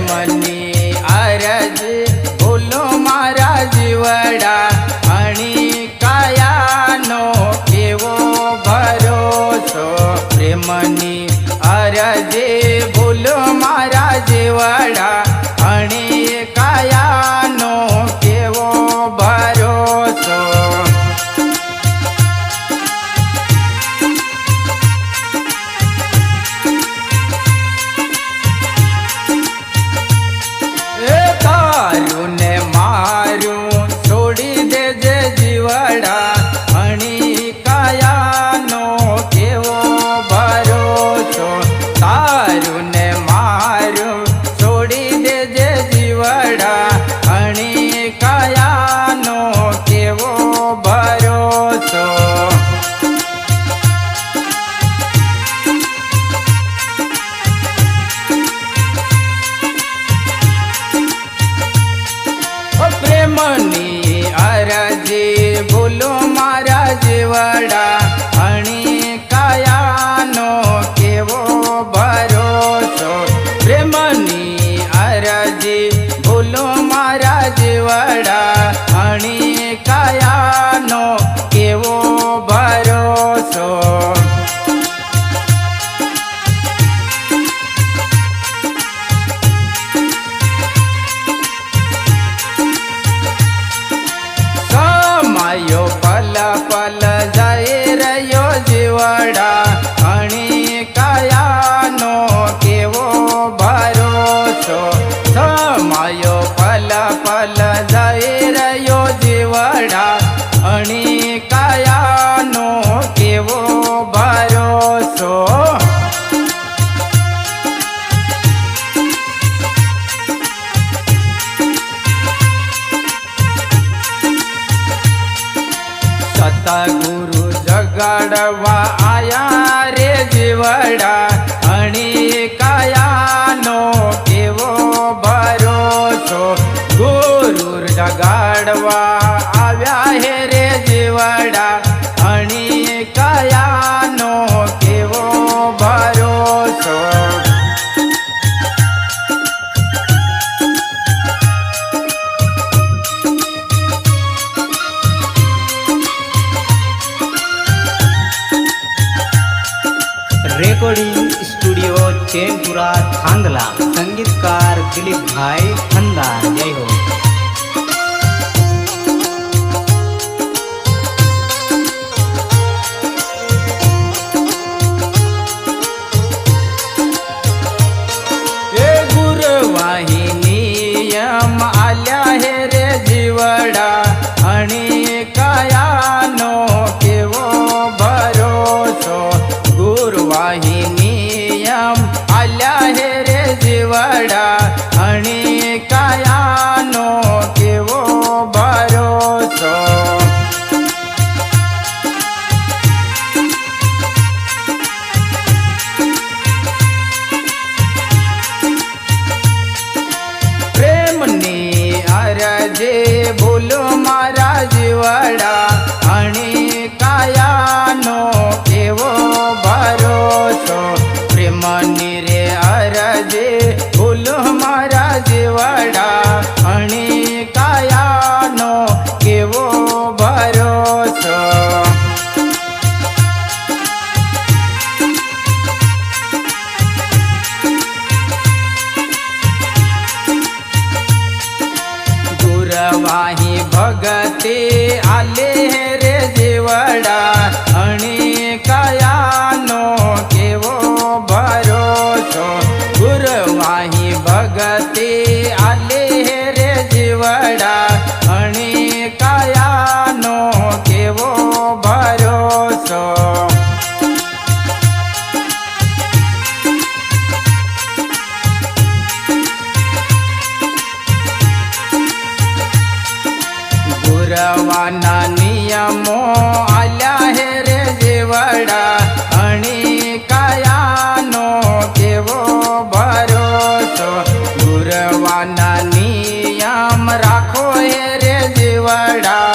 Money आरज बोलो मारा जीवडा आणि कायानो केवो भरोसो. प्रेमनी आरजे बोलो मारा जीवडा જીવડા અણી કયાનો કેવો ભરોસો પ્રેમની અરજી ભૂલો મારા જીવડા અણી સતગુરુ જગાડવા આયા રે જીવડા. અણી કાયાનો કેવો ભરોસો? ગુરુ જગાડવા આવ્યા હે રે જીવડા. रेकॉर्डिंग स्टुडिओ चेनपुरा खांदला संगीतकार दिलीप भाई खंदार जय हो. आल्या हे रे जिवडा. आणि काय வாழ te મેળવાના નિયમો આલ્યા હે રે જેવડા. અણી કયાનો કેવો ભરોસો? ગુરવાના નિયમ રાખો હે રે જેવડા.